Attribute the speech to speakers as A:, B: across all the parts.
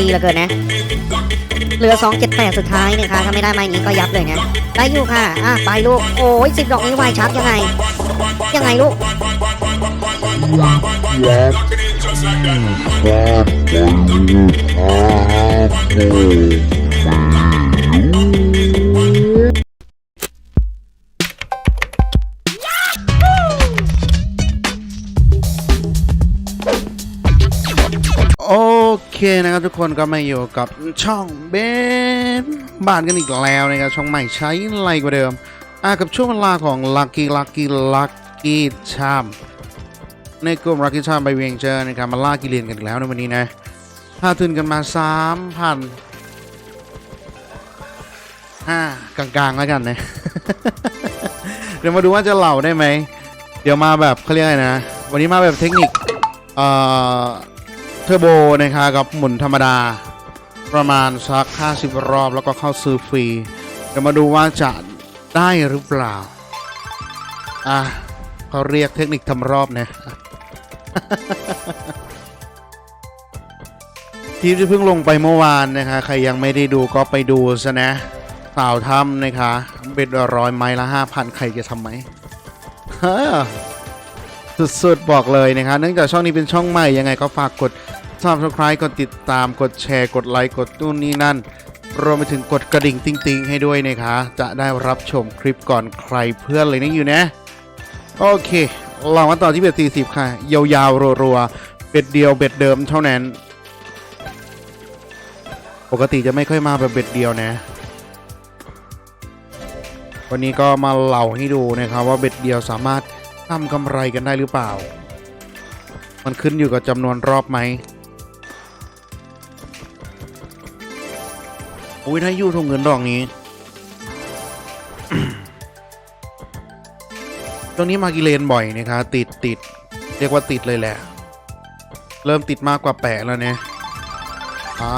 A: ดีเหลือเกินนะเหลือ 278 สุดท้ายนะคะถ้าไม่ได้ไม้นี้ก็ยับเลยนะได้อยู่ค่ะอะไปลูกโอ้ยสิบดอกนี้ไวชัดยังไง ยังไงลูก
B: โอ เคนะครับทุกคนก็มาอยู่กับช่องเบนบ้านกันอีกแล้วนะครับช่องใหม่ใช้ไรกว่าเดิมอะกับช่วงเวลาของ Lucky Lucky Lucky Charm ในกลุ่ม Lucky Charm ไปเวียงเจอนะครับมาล่ากิเลนกันอีกแล้วในวันนี้นะพาทุนกันมา3,000อ่ากลางๆแล้วกันนะเดี๋ยวมาดูว่าจะเหล่าได้ไหมเดี๋ยวมาแบบเขาเรียกอะไรนะ วันนี้มาแบบเทคนิคเอ่อ ทอร์โบนะครับกับหมุนธรรมดาประมาณสัก 50 รอบแล้วก็เข้าซื้อฟรี เดี๋ยวมาดูว่าจะได้หรือเปล่า อะเขาเรียกเทคนิคทำรอบนะทีมที่เพิ่งลงไปเมื่อวานนะคะ ใครยังไม่ได้ดูก็ไปดูซะนะสาวทำนะคะเบ็ดร้อยไม้ละ5,000ใครจะทำไหมฮ้อสุดๆ บอกเลยนะครับเนื่องจากช่องนี้เป็นช่องใหม่ยังไงก็ฝากกด subscribe กดติดตามกดแชร์กดไลค์กดนู่นนี่นั่น รวมไปถึงกดกระดิ่งติ๊งๆ ให้ด้วยนะคะ จะได้รับชมคลิปก่อนใครเพื่อนเลยนะอยู่นะ โอเคเรามาต่อที่เบ็ด40 ค่ะ ยาวๆ รัวๆ เบ็ดเดียวเบ็ดเดิมเท่านั้น ปกติจะไม่ค่อยมาแบบเบ็ดเดียวนะ วันนี้ก็มาเล่าให้ดูนะครับว่าเบ็ดเดียวสามารถทำกำไรกันได้หรือเปล่า มันขึ้นอยู่กับจำนวนรอบไหม อุ้ยถ้ายู่ทงเงินดอกนี้ ตรงนี้มากิเลนบ่อยนะคะติดติดเรียกว่าติดเลยแหละ เริ่มติดมากกว่าแปะแล้วเนี่ยอ่า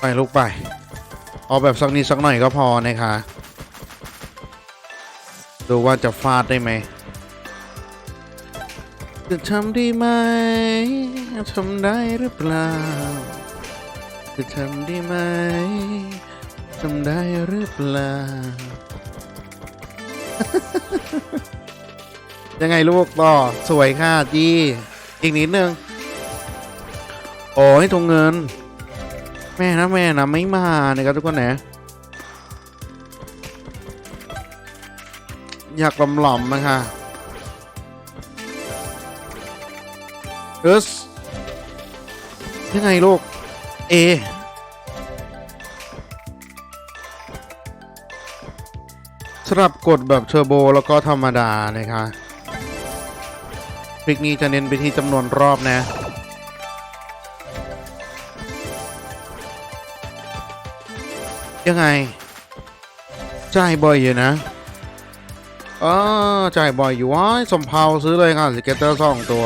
B: ไปลูกไป เอาแบบสักนิดสักหน่อยก็พอนะคะ ดูว่าจะฟาดได้ไหม จะทำได้ไหมทำได้หรือเปล่า จะทำได้ไหมทำได้หรือเปล่า ยังไงลูกต่อ สวยค่ะจีอีกนิดนึง โอ้ยทงเงิน แม่นะแม่นะไม่มานะครับทุกคนนะอยากหล่อมๆนะคะ เอสยังไงลูกเอสำหรับกดแบบเทอร์โบแล้วก็ธรรมดานะคะพริกนี้จะเน้นไปที่จำนวนรอบนะ ยังไง จ่ายบ่อยอยู่นะอ๋อจ่ายบ่อยอยู่ว้ายสมเพาซื้อเลยค่ะสเก็ตเตอร์สองตัว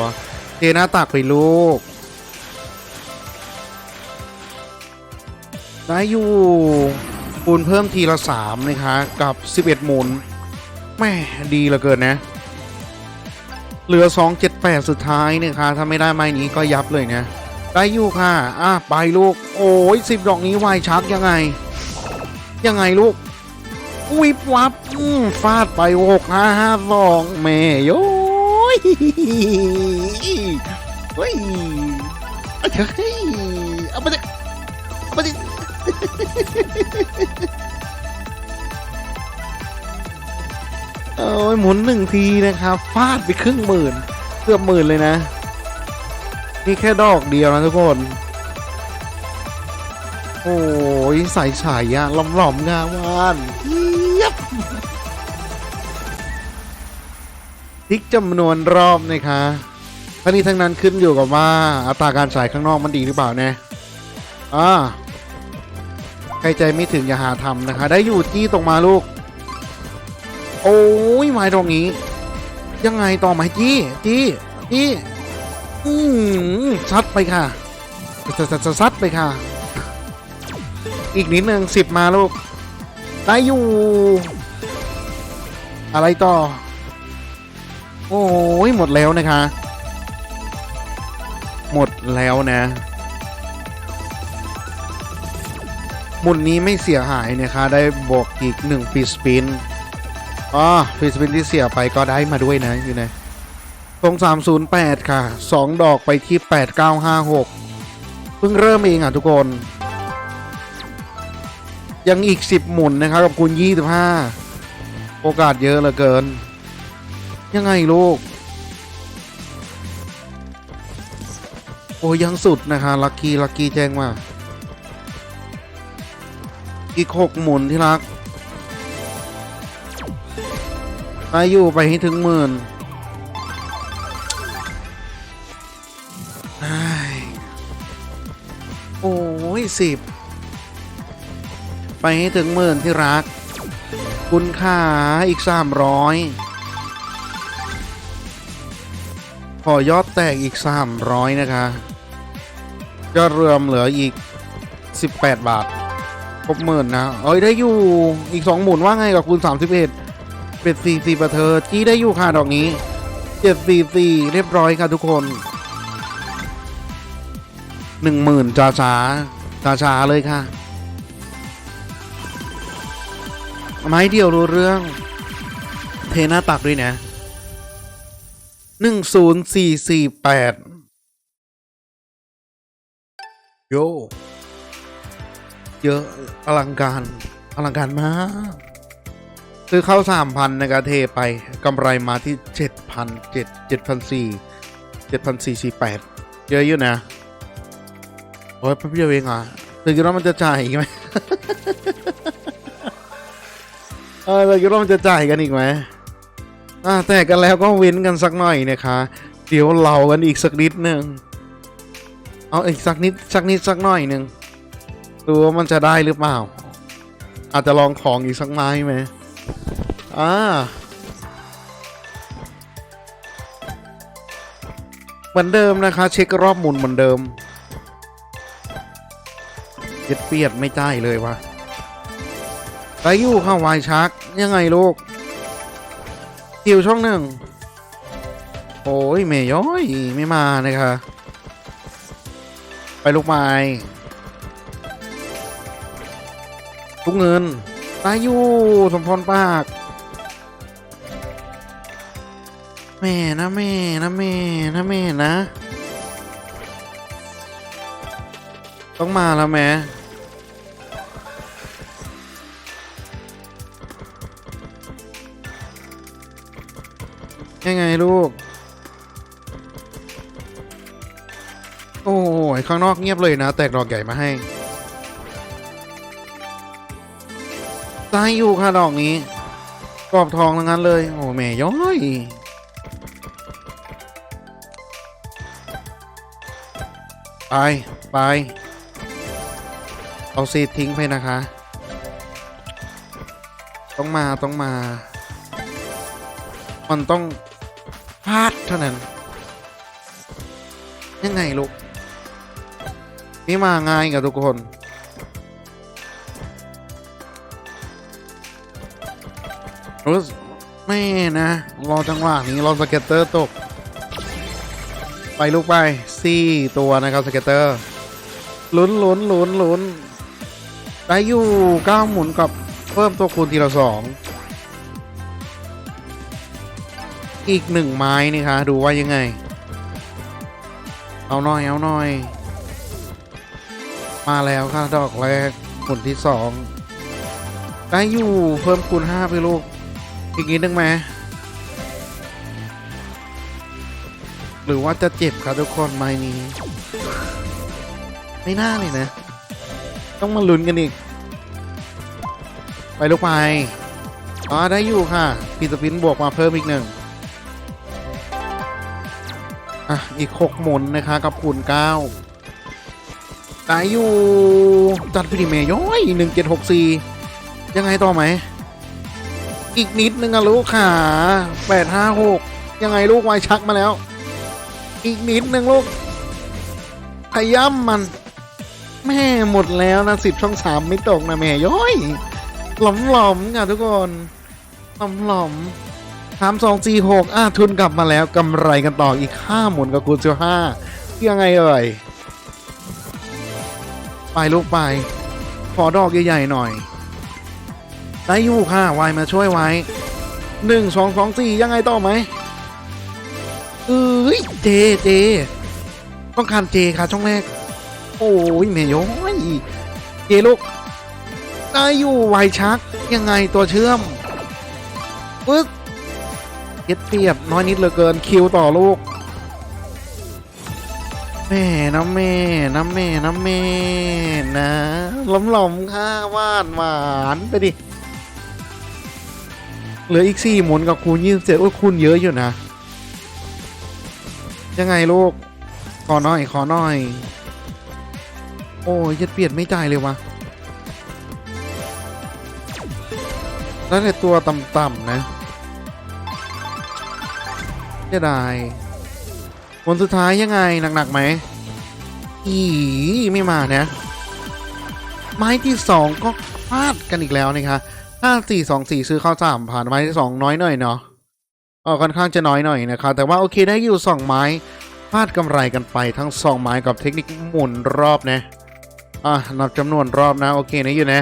B: เทหน้าตักไปลูกได้อยู่ปูนเพิ่มทีละสามนะคะกับ 11 หมุนแม่ดีเหลือเกินนะ เหลือ 278 สุดท้ายนะคะถ้าไม่ได้ไม้นี้ก็ยับเลยนะ ได้อยู่ค่ะ อะ ไปลูก โอ้ยสิบดอกนี้ไวชักยังไง ยังไงลูก วิบวับฟาดไปหกห้าห้าสองแม่โย ยเฮ้ยเฮ้ยเอาไปดิเอาไปดิโอ้ยหมุนหนึ่งทีนะครับฟาดไปครึ่งหมื่นเกือบหมื่นเลยนะ นี่แค่ดอกเดียวนะทุกคน โอ้ยใส่ใส่อะหล่อมๆงามวาน ทิกจำนวนรอบนะคะทั้งนี้ทั้งนั้นขึ้นอยู่กับว่าอัตราการจ่ายข้างนอกมันดีหรือเปล่าแน่อ่าใครใจไม่ถึงอย่าหาทำนะคะ ได้อยู่จี้ตรงมาลูก โอ้ยไม้ตรงนี้ ยังไงต่อไหมจี้จี้จี้อืมซัดไปค่ะซัดซัดซัดซัดไปค่ะ อีกนิดหนึ่งสิบมาลูก ได้อยู่ อะไรต่อ โอ้ยหมดแล้วนะคะ หมดแล้วนะ หมุนนี้ไม่เสียหายนะคะ ได้บวกอีกหนึ่งฟีสปินอ๋อฟีสปินที่เสียไปก็ได้มาด้วยนะอยู่ไหนตรง308 ค่ะ 2 ดอกไปที่ 8956 เพิ่งเริ่มเองอะทุกคน ยังอีก 10 หมุนนะครับกับคุณ25 โอกาสเยอะเหลือเกิน ยังไงลูก โอ้ยังสุดนะคะลักกี้ลักกี้แจ้งมาอีกหกหมุนที่รักไปอยู่ไปให้ถึงหมื่นโอ้ยสิบไปให้ถึงหมื่นที่รัก คุณค่าอีกสามร้อย ขอยอดแตกอีกสามร้อยนะคะยอดรวมเหลืออีก 18 บาทครบหมื่นนะ เอ้ยได้อยู่อีกสองหมุนว่าไงกับคุณสามสิบเอ็ดเป็ดสี่สี่ประเธอจี้ได้อยู่ค่ะดอกนี้เจ็ดสี่สี่เรียบร้อยค่ะทุกคนหนึ่งหมื่นจ้าช้าจ้าช้าเลยค่ะ ไม้เดียวรู้เรื่อง เทหน้าตักด้วยนะ หนึ่งศูนย์สี่สี่แปดโยเยอะอลังการอลังการมากซื้อเข้าสามพันนะครับเทไปกำไรมาที่เจ็ดพันเจ็ดเจ็ดพันสี่เจ็ดพันสี่สี่แปดเยอะอยู่นะโอ้ยแป๊บเดียวเองอะถึงคิดว่ามันจะจ่ายอีกไหมเออเราคิดว่ามันจะจ่ายกันอีกไหม อ่าแต่กันแล้วก็เว้นกันสักหน่อยนะคะเดี๋ยวเรากันอีกสักนิดหนึ่งเอาอีกสักนิดสักนิดสักหน่อยหนึ่งดูว่ามันจะได้หรือเปล่า อาจจะลองของอีกสักไม้ไหมอ่าเหมือนเดิมนะคะ เช็ครอบหมุนเหมือนเดิมเจ็ดเปียดไม่จ่ายเลยวะไปอยู่ค่ะวายชักยังไงลูก คิวช่องหนึ่ง โอ้ยเมยย้อยไม่มานะคะไปลูกไม้ทุกเงินตายอยู่สมพรปาก แม่นะแม่นะแม่นะแม่นะ ต้องมาแล้วแม่ ยังไงลูก โอ้ยข้างนอกเงียบเลยนะ แตกดอกใหญ่มาให้ตายอยู่ค่ะดอกนี้กรอบทองทั้งนั้นเลย โอ้แม่ย้อยไปไปเอาซีดทิ้งไปนะคะ ต้องมาต้องมา มันต้อง พลาดเท่านั้น ยังไงลูก นี่มาง่ายกับทุกคน รู้สึกไม่นะ รอจังหวะนี้รอสเก็ตเตอร์ตก ไปลูกไปสี่ตัวนะครับสเก็ตเตอร์ ลุ้นลุ้นลุ้นลุ้นได้อยู่เก้าหมุนกับเพิ่มตัวคูณทีละสอง อีกหนึ่งไม้นี่คะดูว่ายังไง เอาหน่อย เอาหน่อย มาแล้วค่ะดอกแรกหมุนที่สองได้อยู่เพิ่มคูณห้าไปลูก อีกนิดนึงไหมหรือว่าจะเจ็บครับทุกคนไม้นี้ ไม่น่าเลยนะ ต้องมาลุ้นกันอีก ไปลูกไปอ๋อได้อยู่ค่ะพีสปินบวกมาเพิ่มอีกหนึ่ง อะ อีกหกหมุนนะคะกับคูณเก้าตายอยู่ จัดพิธีเมย้อยหนึ่งเจ็ดหกสี่ยังไงต่อไหม อีกนิดนึงอะลูกขาแปดห้าหกยังไงลูกไวชักมาแล้ว อีกนิดนึงลูกขย้ำมัน แม่หมดแล้วนะสิบช่องสามไม่ตกนะแม่ย้อย หลอมๆค่ะทุกคนหลอมๆ 3 2 4 6อ่าทุนกลับมาแล้วกำไรกันต่ออีก 5 หมุนกับคูณ15ยังไงเอ่ย ไปลูกไป ขอดอกใหญ่ๆหน่อย ได้อยู่ค่ะวายมาช่วยไว้ 1 2 2 4 ยังไงต่อไหมเอ้ยเจเจ ต้องการเจค่ะช่องแรก โอ้ยเมย้อยเจลูกได้อยู่วชัก ยังไงตัวเชื่อมปึ๊บ เย็ดเปียบน้อยนิดเหลือเกินคิวต่อลูกแม่น้ำแม่น้ำแม่น้ำแม่นะล้มหลอมๆค่ะหวานหวานไปดิเหลืออีกสี่หมุนกับคูณยี่สิบเจ็ดโอ้ยคูณเยอะอยู่นะ ยังไงลูก ขอหน่อย ขอหน่อย โอ้ยจะเปลี่ยนไม่จ่ายเลยวะแล้วแต่ตัวต่ำๆนะ จะได้วันสุดท้ายยังไงหนักๆไหมอีไม่มานะ ไม้ที่สองก็พลาดกันอีกแล้วนะคะห้าสี่สองสี่ซื้อเข้าสามผ่านไม้ที่สองน้อยหน่อยเนาะเออค่อนข้างจะน้อยหน่อยนะคะแต่ว่าโอเคได้อยู่สองไม้พลาดกำไรกันไปทั้งสองไม้กับเทคนิคหมุนรอบนะอะนับจำนวนรอบนะโอเคนะอยู่นะ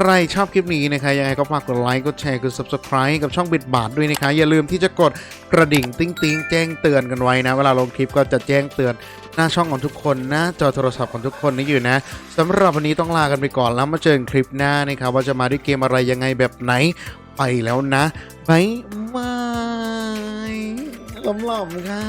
B: ใครชอบคลิปนี้นะคะยังไงก็ฝากกดไลค์กดแชร์กด subscribe กับช่องบิดบาทด้วยนะคะอย่าลืมที่จะกดกระดิ่งติ้งติ้งแจ้งเตือนกันไว้นะ เวลาลงคลิปก็จะแจ้งเตือนหน้าช่องของทุกคนน้าจอโทรศัพท์ของทุกคนนี่อยู่นะสำหรับวันนี้ต้องลากันไปก่อนแล้วมาเจอกันคลิปหน้านะครับว่าจะมาด้วยเกมอะไรยังไงแบบไหนไปแล้วนะบายบายล้มๆค่ะ